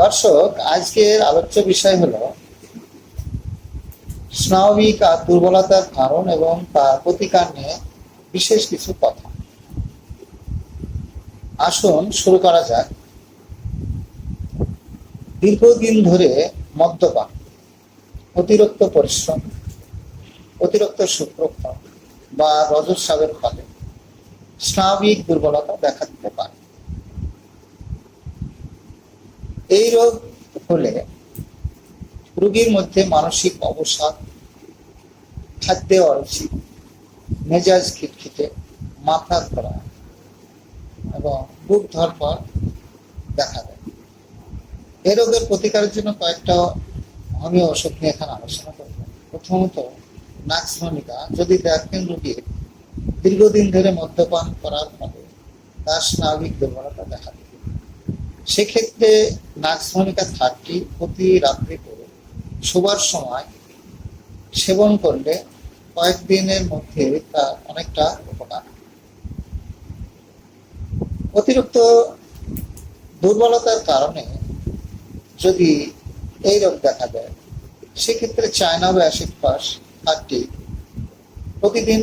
দর্শক, আজকের আলোচ্য বিষয় হলো স্নাবিক আর দুর্বলতার কারণ এবং তার প্রতিকার নিয়ে বিশেষ কিছু কথা। আসুন শুরু করা যাক। দীর্ঘদিন ধরে মদ্যপান, অতিরিক্ত পরিশ্রম, অতিরিক্ত শুক্রক্ষণ বা রজস্রাবের ফলে স্নাবিক দুর্বলতা দেখা দিতে পারে। এই রোগ হলে রোগীর মধ্যে মানসিক অবসাদ খাদ্যে অরুচি, মেজাজ খিটখিটে, মাথা ধরা এবং বুক ধরপর দেখা দেয়। এই রোগের প্রতিকারের জন্য কয়েকটা হোমিও ওষুধ নিয়ে এখানে আলোচনা করব। প্রথমত নাক্সমনিকা যদি দেখেন রোগীর দীর্ঘদিন ধরে মদ্যপান করার ফলে তার স্নায়বিক দুর্বলতা দেখা দেয়। সেক্ষেত্রে নাক্সমনিকা থার্টি প্রতি রাত্রি করে শোবার সময় সেবন করলে কয়েকদিনের মধ্যে তার অনেকটা উপকার। অতিরিক্ত দুর্বলতার কারণে যদি এই রোগ দেখা যায় সেক্ষেত্রে চায়না বা অ্যাসিড পাস থার্টি প্রতিদিন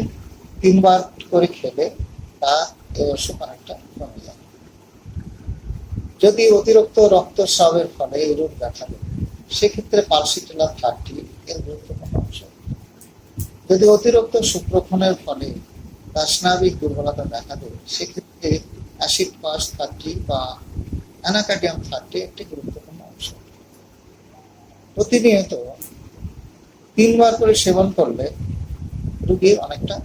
তিনবার করে খেলে তা এই অসুখ অনেকটা কমে যায়। যদি অতিরিক্ত রক্তস্রাবের ফলে এই রোগ দেখা দেয়, সেক্ষেত্রে পালসিটেলা থার্টি এর গুরুত্বপূর্ণ অংশ। যদি অতিরিক্ত শুক্রক্ষণের ফলে রাসনাবিক দুর্বলতা দেখা দেয়, সেক্ষেত্রে অ্যাসিড পাস থার্টি বা অ্যানাকাডিয়াম থার্টি একটি গুরুত্বপূর্ণ অংশ। প্রতিনিয়ত তিনবার করে সেবন করলে রুগীর অনেকটা